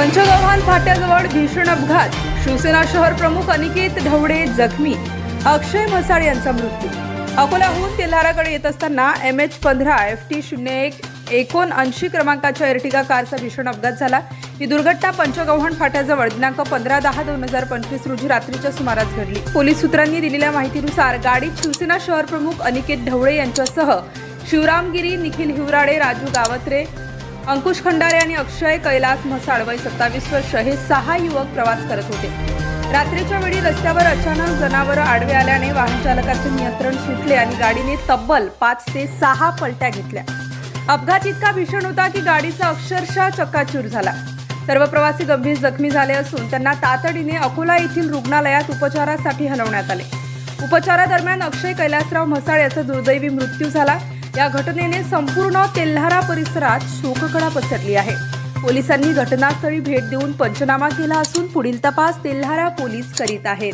पंचगव्हाण फाट्याजवळ भीषण अपघात. शिवसेना शहर प्रमुख अनिकेत ढवडे जखमी. अक्षय म्हसाळ यांचा मृत्यू. अकोल्याहून तेल्हाराकडे येत असताना एम एच पंधरा एफ टी शून्य एक एकोणऐंशी क्रमांकाच्या एर्टिगा कारचा भीषण अपघात झाला. ही दुर्घटना पंचगव्हाण फाट्याजवळ दिनांक पंधरा दहा दोन हजार पंचवीस रोजी रात्रीच्या सुमारास घडली. पोलीस सूत्रांनी दिलेल्या माहितीनुसार गाडीत शिवसेना शहर प्रमुख अनिकेत ढवळे यांच्यासह शिवरामगिरी निखिल हिवराडे राजू गावत्रे अंकुश खंडारे आणि अक्षय कैलास म्हसाळ वय सत्तावीस वर्ष हे सहा युवक प्रवास करत होते. रात्रीच्या वेळी रस्त्यावर अचानक जनावरं आडवे आल्याने वाहन चालकाचे नियंत्रण सुटले आणि गाडीने तब्बल पाच ते सहा पलट्या घेतल्या. अपघात इतका भीषण होता की गाडीचा अक्षरशः चक्काचूर झाला. सर्व प्रवासी गंभीर जखमी झाले असून त्यांना तातडीने अकोला येथील रुग्णालयात उपचारासाठी हलवण्यात आले. उपचारादरम्यान अक्षय कैलासराव म्हसाळ याचा दुर्दैवी मृत्यू झाला. या घटनेने संपूर्ण तेल्हारा परिसरात शोककळा पसरली आहे. पोलिसांनी घटनास्थळी भेट देऊन पंचनामा केला असून पुढील तपास तेल्हारा पोलीस करीत आहेत.